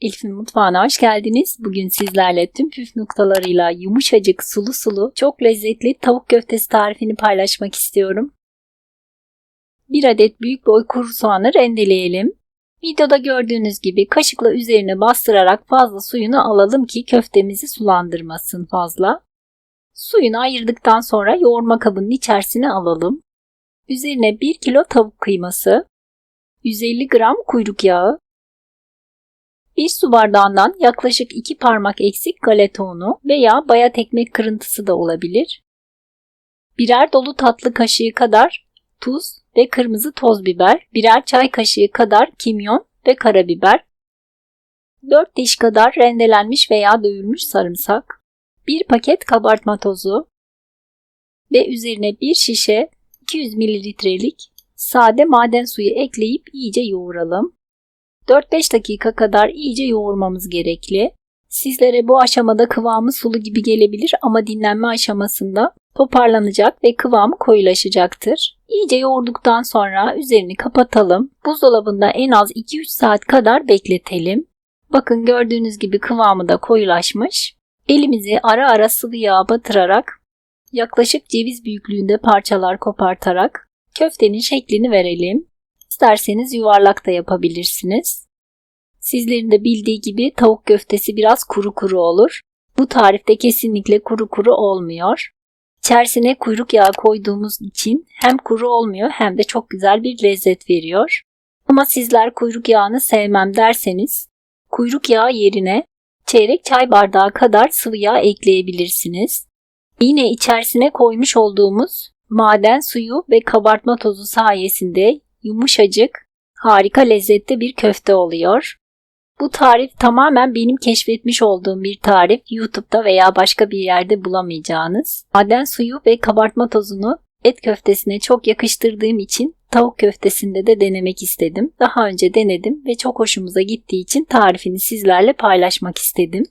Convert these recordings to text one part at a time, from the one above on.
Elif'in mutfağına hoş geldiniz. Bugün sizlerle tüm püf noktalarıyla yumuşacık, sulu sulu, çok lezzetli tavuk köftesi tarifini paylaşmak istiyorum. Bir adet büyük boy kuru soğanı rendeleyelim. Videoda gördüğünüz gibi kaşıkla üzerine bastırarak fazla suyunu alalım ki köftemizi sulandırmasın fazla. Suyunu ayırdıktan sonra yoğurma kabının içerisine alalım. Üzerine 1 kilo tavuk kıyması, 150 gram kuyruk yağı, 1 su bardağından yaklaşık 2 parmak eksik galeta unu veya bayat ekmek kırıntısı da olabilir. Birer dolu tatlı kaşığı kadar tuz ve kırmızı toz biber, birer çay kaşığı kadar kimyon ve karabiber, 4 diş kadar rendelenmiş veya dövülmüş sarımsak, 1 paket kabartma tozu ve üzerine 1 şişe 200 mililitrelik sade maden suyu ekleyip iyice yoğuralım. 4-5 dakika kadar iyice yoğurmamız gerekli. Sizlere bu aşamada kıvamı sulu gibi gelebilir ama dinlenme aşamasında toparlanacak ve kıvamı koyulaşacaktır. İyice yoğurduktan sonra üzerini kapatalım. Buzdolabında en az 2-3 saat kadar bekletelim. Bakın gördüğünüz gibi kıvamı da koyulaşmış. Elimizi ara ara sıvı yağ batırarak yaklaşık ceviz büyüklüğünde parçalar kopartarak köftenin şeklini verelim. İsterseniz yuvarlak da yapabilirsiniz. Sizlerin de bildiği gibi tavuk köftesi biraz kuru kuru olur. Bu tarifte kesinlikle kuru kuru olmuyor. İçerisine kuyruk yağı koyduğumuz için hem kuru olmuyor hem de çok güzel bir lezzet veriyor. Ama sizler kuyruk yağını sevmem derseniz kuyruk yağı yerine çeyrek çay bardağı kadar sıvı yağ ekleyebilirsiniz. Yine içerisine koymuş olduğumuz maden suyu ve kabartma tozu sayesinde yumuşacık, harika lezzetli bir köfte oluyor. Bu tarif tamamen benim keşfetmiş olduğum bir tarif. YouTube'da veya başka bir yerde bulamayacağınız. Maden suyu ve kabartma tozunu et köftesine çok yakıştırdığım için tavuk köftesinde de denemek istedim. Daha önce denedim ve çok hoşumuza gittiği için tarifini sizlerle paylaşmak istedim.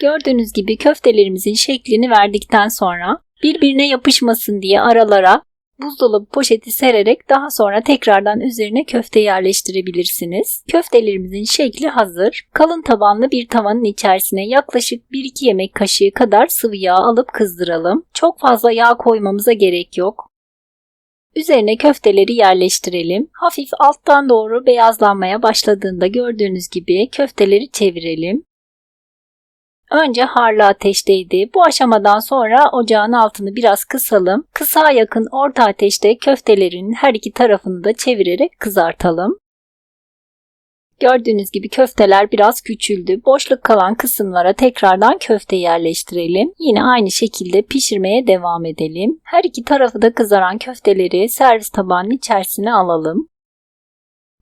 Gördüğünüz gibi köftelerimizin şeklini verdikten sonra birbirine yapışmasın diye aralara buzdolabı poşeti sererek daha sonra tekrardan üzerine köfte yerleştirebilirsiniz. Köftelerimizin şekli hazır. Kalın tabanlı bir tavanın içerisine yaklaşık 1-2 yemek kaşığı kadar sıvı yağ alıp kızdıralım. Çok fazla yağ koymamıza gerek yok. Üzerine köfteleri yerleştirelim. Hafif alttan doğru beyazlanmaya başladığında gördüğünüz gibi köfteleri çevirelim. Önce harlı ateşteydi. Bu aşamadan sonra ocağın altını biraz kısalım. Kısa yakın orta ateşte köftelerin her iki tarafını da çevirerek kızartalım. Gördüğünüz gibi köfteler biraz küçüldü. Boşluk kalan kısımlara tekrardan köfte yerleştirelim. Yine aynı şekilde pişirmeye devam edelim. Her iki tarafı da kızaran köfteleri servis tabağının içerisine alalım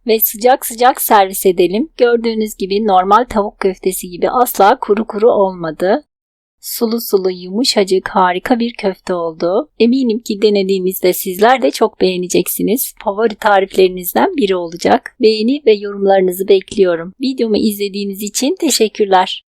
ve sıcak sıcak servis edelim. Gördüğünüz gibi normal tavuk köftesi gibi asla kuru kuru olmadı. Sulu sulu yumuşacık harika bir köfte oldu. Eminim ki denediğinizde sizler de çok beğeneceksiniz. Favori tariflerinizden biri olacak. Beğeni ve yorumlarınızı bekliyorum. Videomu izlediğiniz için teşekkürler.